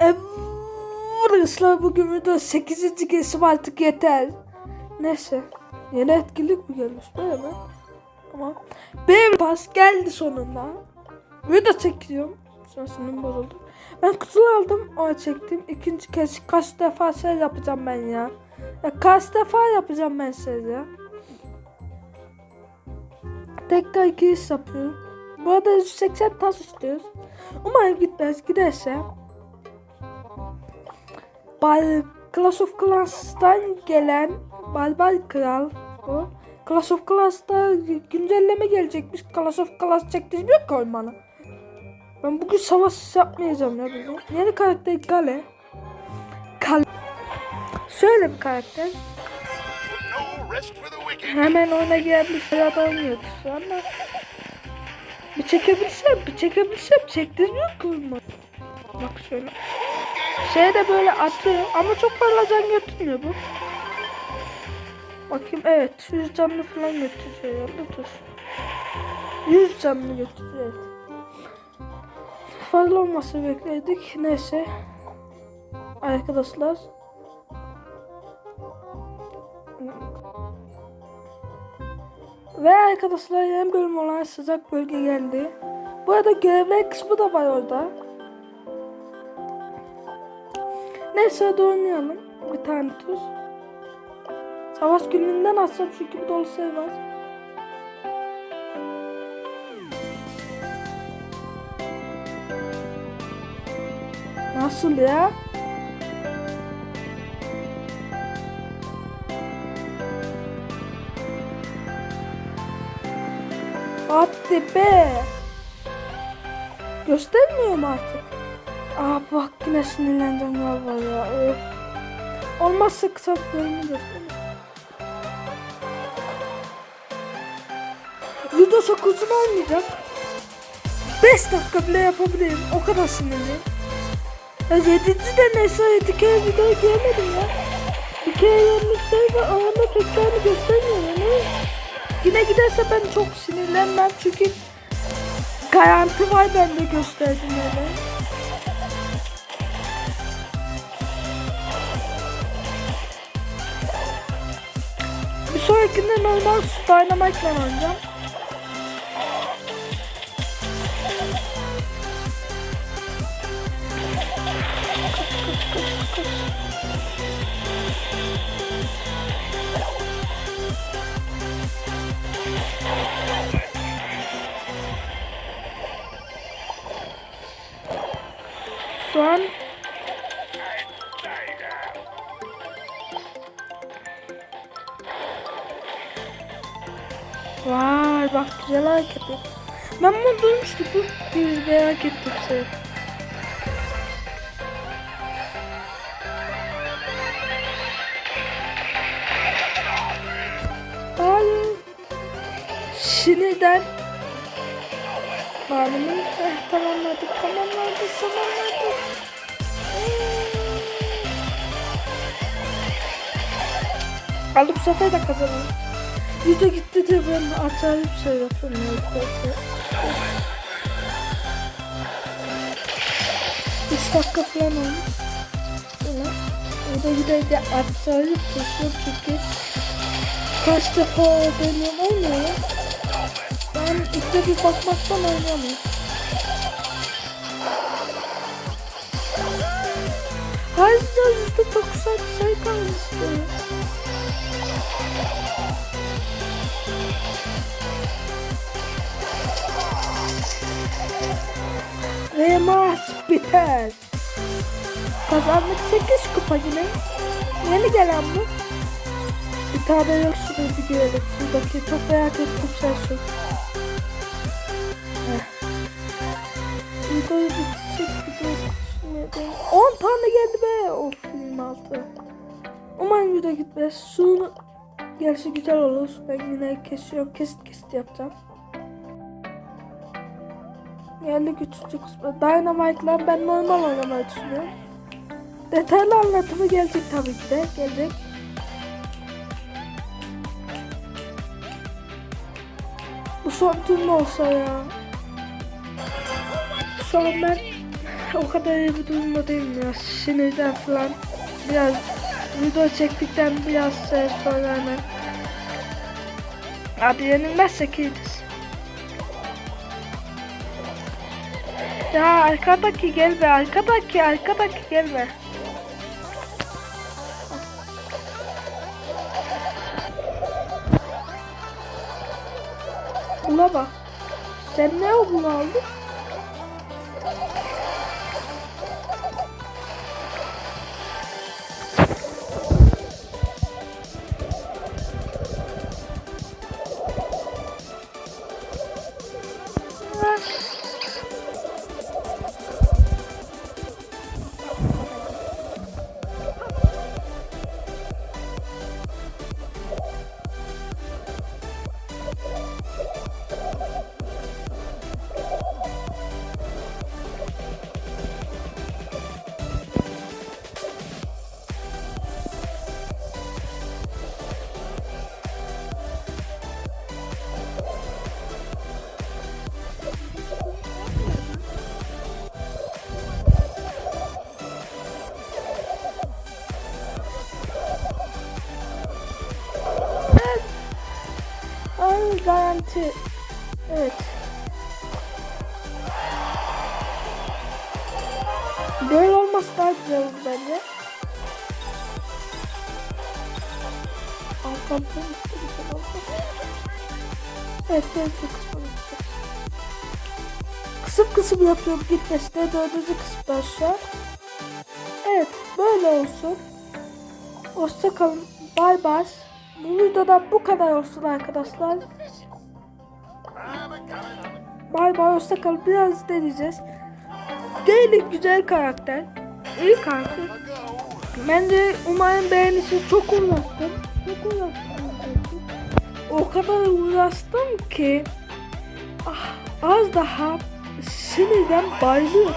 Arkadaşlar bugün video 8. kesim artık yeter. Neyse. Yeni etkinlik mi gelmiş böyle mi? Tamam. Benim pas geldi sonunda. Video çekiyorum. Sonra sinirim bozuldu. Ben kutu aldım ona çektim. İkinci kez kaç defa şey yapacağım ben ya. Ya kaç defa yapacağım ben şey ya. Tekrar giriş yapıyorum. Bu arada 180 tas istiyoruz. Umarım gitmez. Giderse Bar Clash of Clans'tan gelen Barbar Kral bu. Clash of Clans'ta güncelleme gelecekmiş. Clash of Clans çektirmiyor ki oyun bana. Ben bugün savaş yapmayacağım ya bugün. Yeni karakter Gale. Kale. Şöyle bir karakter. Hemen ya da oynuyordu şu anda. Bir çekebilsem, bir çekebilsem çektirmiyor ki bana. Bak şöyle. Şey de böyle atıyor ama çok fazla can götürmüyor bu. Bakayım evet 100 canlı falan götürüyor herhalde dur. 100 canlı götürüyor evet. Fazla olması bekledik neyse. Arkadaşlar. Ve arkadaşlar yeni bölüm olan sıcak bölge geldi. Bu arada görevler kısmı da var orada. Neyse hadi oynayalım. Bir tane tur. Savaş günlüğünden açacağım çünkü bir dolu şey var. Nasıl ya? Hadi be. Göstermiyor mu artık? Aa bak yine sinirlendim galiba ya. Öf. Olmazsa kısa bölümü göstereyim. Video çok uzun olmayacak. 5 dakika bile yapabilirim. O kadar sinirliyim. Ya 7. de neyse 7 kere video gelmedim ya. Bir kere yenmişler ve ağırlık tekrarını göstermiyor yani. Yine giderse ben çok sinirlenmem çünkü garanti var bende gösterdim öyle. Sonrakinde normal Dynamite'la oynayacağım. Şu Vay bak güzel hareket et. Ben bunu duymuştum. Bu bir merak ettim seni. Hayır. Sinirden Malumum eh, tamamladık tamamladık tamamladık. Al bu sefer de kazanalım. Video gitti de ben acayip şey yapıyorum. ya. 3 dakika falan olmuş. Böyle. Video gider de acayip koşuyor çünkü kaç defa dönüyorum olmuyor ya. Ben ilk bir bakmaktan oynayamıyorum. Hayır yüzde doksan şey kalmıştı. Ve maç biter. Kazandık 8 kupa yine. Yeni gelen bu. Bir tane yok şurada bir görelim. Buradaki çok merak ettim sen şu. Videoyu bitecek video düşünmedim. 10 tane geldi be. Of 26. Umarım video gitmez. Su gerçi güzel olur. Ben yine kesiyorum. Kesit kesit yapacağım. Geldik üçüncü kısmı. Dynamite'la ben normal oynamayı düşünüyorum. Detaylı anlatımı gelecek tabii ki de. Gelecek. Bu son mu olsa ya? An ben o kadar iyi bir durumda değilim ya. Sinirden falan. Biraz video çektikten biraz sonra hemen. Abi yenilmezsek iyidir. Ya arkadaki gelme, arkadaki, arkadaki gelme. Buna bak. Sen ne o bunu aldın? Garanti. Evet. Böyle olması daha güzel olur bence. Arkamdan işte bir şey oldu. Evet, ben çok kısmını. Kısım kısım yapıyorum gitmesine dördüncü kısımdan şu an. Evet, böyle olsun. Hoşçakalın. Bay bay. Bu videodan bu kadar olsun arkadaşlar. Bay bay hoşçakalın. Biraz deneyeceğiz. Değil güzel karakter. İyi karakter. Ben de umarım beğenirsiniz. Çok uğraştım. Çok uğraştım. O kadar uğraştım ki ah, az daha sinirden bayılıyordum.